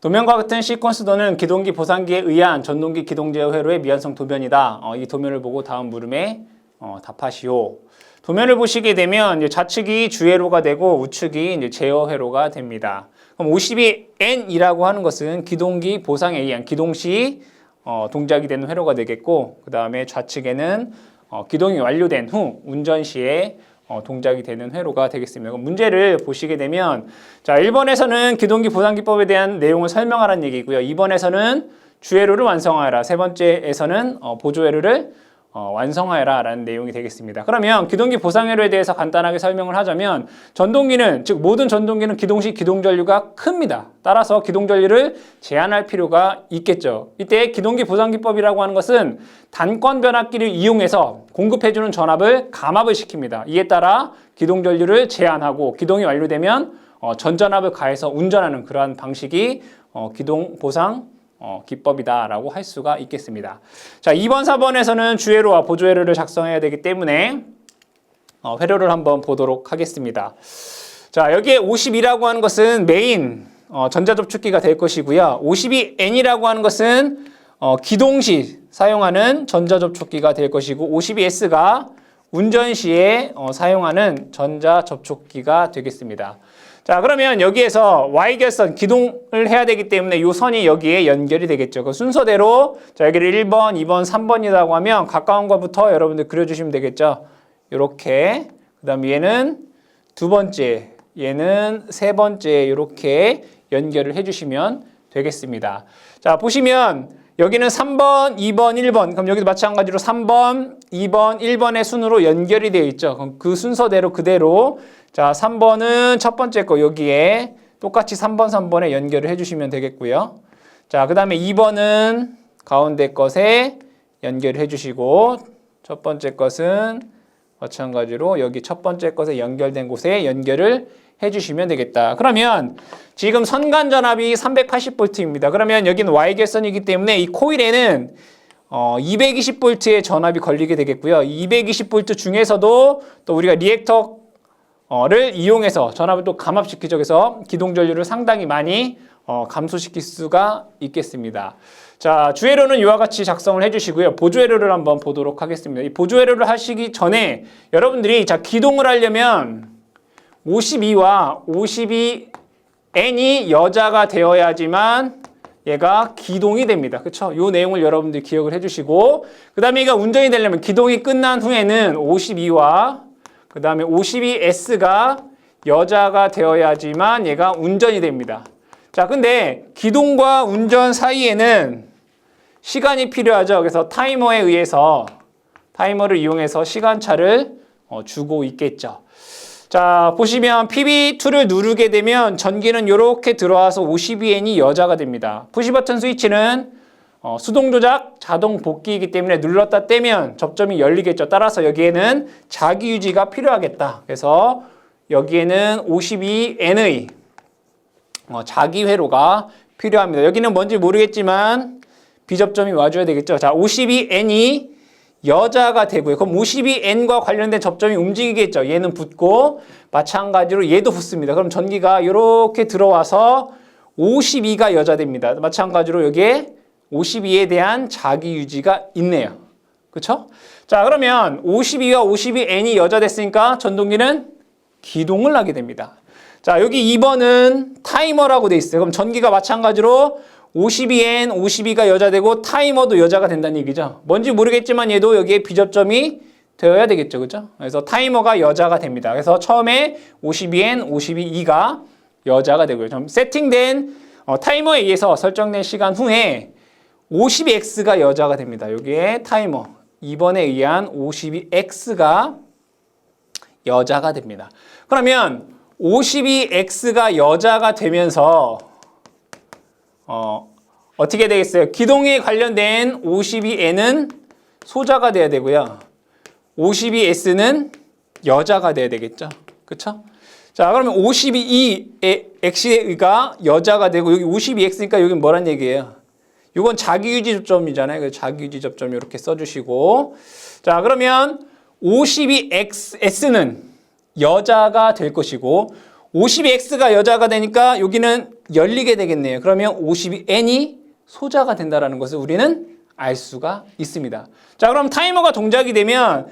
도면과 같은 시퀀스 도는 기동기 보상기에 의한 전동기 기동 제어 회로의 미완성 도면이다. 어, 이 도면을 보고 다음 물음에 어, 답하시오. 도면을 보시게 되면 이제 좌측이 주회로가 되고 우측이 이제 제어 회로가 됩니다. 그럼 52N이라고 하는 것은 기동기 보상에 의한 기동 시 어, 동작이 되는 회로가 되겠고 그 다음에 좌측에는 어, 기동이 완료된 후 운전 시에 어, 동작이 되는 회로가 되겠습니다. 문제를 보시게 되면 자 1번에서는 기동기 보상기법에 대한 내용을 설명하라는 얘기고요. 2번에서는 주회로를 완성하여라. 세 번째에서는 어, 보조회로를 어, 완성하여라 라는 내용이 되겠습니다. 그러면 기동기 보상회로에 대해서 간단하게 설명을 하자면 전동기는 즉 모든 전동기는 기동시 기동전류가 큽니다. 따라서 기동전류를 제한할 필요가 있겠죠. 이때 기동기 보상기법이라고 하는 것은 단권 변압기를 이용해서 공급해주는 전압을 감압을 시킵니다. 이에 따라 기동전류를 제한하고 기동이 완료되면 어, 전전압을 가해서 운전하는 그러한 방식이 어, 기동 보상 어, 기법이다라고 할 수가 있겠습니다. 자, 2번, 4번에서는 주회로와 보조회로를 작성해야 되기 때문에 어, 회로를 한번 보도록 하겠습니다. 자, 여기에 52라고 하는 것은 메인 어, 전자접촉기가 될 것이고요. 52N이라고 하는 것은 어, 기동 시 사용하는 전자접촉기가 될 것이고 52S가 운전 시에 어, 사용하는 전자접촉기가 되겠습니다. 자, 그러면 여기에서 Y결선 기동을 해야 되기 때문에 이 선이 여기에 연결이 되겠죠. 그 순서대로 자, 여기를 1번, 2번, 3번이라고 하면 가까운 것부터 여러분들 그려주시면 되겠죠. 이렇게. 그 다음 얘는 두 번째, 얘는 세 번째 이렇게 연결을 해주시면 되겠습니다. 자, 보시면 여기는 3번, 2번, 1번. 그럼 여기도 마찬가지로 3번, 2번, 1번의 순으로 연결이 되어 있죠. 그럼 그 순서대로 그대로 자, 3번은 첫 번째 거 여기에 똑같이 3번, 3번에 연결을 해 주시면 되겠고요. 자, 그 다음에 2번은 가운데 것에 연결을 해 주시고 첫 번째 것은 마찬가지로 여기 첫 번째 것에 연결된 곳에 연결을 해주시면 되겠다. 그러면 지금 선간 전압이 380V입니다. 그러면 여기는 Y결선이기 때문에 이 코일에는 어, 220V의 전압이 걸리게 되겠고요. 220V 중에서도 또 우리가 리액터 를 이용해서 전압을 또 감압시키죠. 그래서 기동 전류를 상당히 많이 어, 감소시킬 수가 있겠습니다. 자, 주회로는 이와 같이 작성을 해주시고요. 보조회로를 한번 보도록 하겠습니다. 이 보조회로를 하시기 전에 여러분들이 자 기동을 하려면 52와 52n이 여자가 되어야지만 얘가 기동이 됩니다. 그렇죠? 이 내용을 여러분들이 기억을 해주시고 그 다음에 얘가 운전이 되려면 기동이 끝난 후에는 52와 그 다음에 52S가 여자가 되어야지만 얘가 운전이 됩니다. 자, 근데 기동과 운전 사이에는 시간이 필요하죠. 그래서 타이머에 의해서 타이머를 이용해서 시간차를 어, 주고 있겠죠. 자, 보시면 PB2를 누르게 되면 전기는 이렇게 들어와서 52N이 여자가 됩니다. 푸시 버튼 스위치는 어, 수동 조작, 자동 복귀이기 때문에 눌렀다 떼면 접점이 열리겠죠. 따라서 여기에는 자기 유지가 필요하겠다. 그래서 여기에는 52N의 어, 자기 회로가 필요합니다. 여기는 뭔지 모르겠지만 비접점이 와줘야 되겠죠. 자, 52N이 여자가 되고요. 그럼 52N과 관련된 접점이 움직이겠죠. 얘는 붙고 마찬가지로 얘도 붙습니다. 그럼 전기가 이렇게 들어와서 52가 여자 됩니다. 마찬가지로 여기에 52에 대한 자기 유지가 있네요. 그렇죠? 자, 그러면 52와 52n이 여자 됐으니까 전동기는 기동을 하게 됩니다. 자, 여기 2번은 타이머라고 돼 있어요. 그럼 전기가 마찬가지로 52n, 52가 여자 되고 타이머도 여자가 된다는 얘기죠. 뭔지 모르겠지만 얘도 여기에 비접점이 되어야 되겠죠. 그죠? 그래서 타이머가 여자가 됩니다. 그래서 처음에 52n, 52가 여자가 되고요. 좀 세팅된 어, 타이머에 의해서 설정된 시간 후에 52X가 여자가 됩니다. 여기에 타이머 2번에 의한 52X가 여자가 됩니다. 그러면 52X가 여자가 되면서 어, 어떻게 되겠어요? 기동에 관련된 52N은 소자가 돼야 되고요. 52S는 여자가 돼야 되겠죠. 그렇죠? 자, 그러면 52X가 여자가 되고 여기 52X니까 여기 뭐란 얘기예요? 이건 자기유지 접점이잖아요. 그래서 자기유지 접점 이렇게 써주시고 자 그러면 52XS는 여자가 될 것이고 52x가 여자가 되니까 여기는 열리게 되겠네요. 그러면 52n이 소자가 된다라는 것을 우리는 알 수가 있습니다. 자, 그럼 타이머가 동작이 되면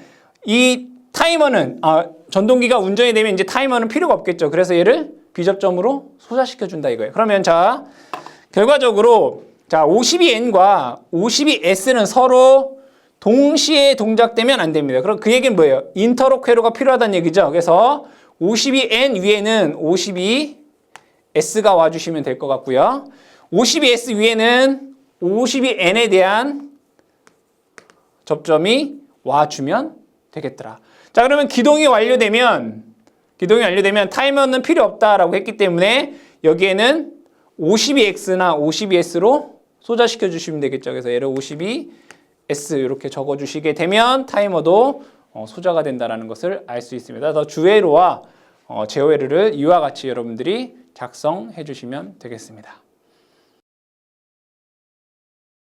이 타이머는 아, 전동기가 운전이 되면 이제 타이머는 필요가 없겠죠. 그래서 얘를 비접점으로 소자시켜 준다 이거예요. 그러면 자, 결과적으로 자, 52n과 52s는 서로 동시에 동작되면 안 됩니다. 그럼 그 얘기는 뭐예요? 인터록 회로가 필요하다는 얘기죠. 그래서 52n 위에는 52s가 와주시면 될 것 같고요. 52s 위에는 52n에 대한 접점이 와주면 되겠더라. 자, 그러면 기동이 완료되면 기동이 완료되면 타이머는 필요 없다라고 했기 때문에 여기에는 52x나 52s로 소자시켜 주시면 되겠죠. 그래서 얘를 52s 이렇게 적어 주시게 되면 타이머도 어, 소자가 된다는 것을 알 수 있습니다. 더 주회로와 어, 제어회로를 이와 같이 여러분들이 작성해 주시면 되겠습니다.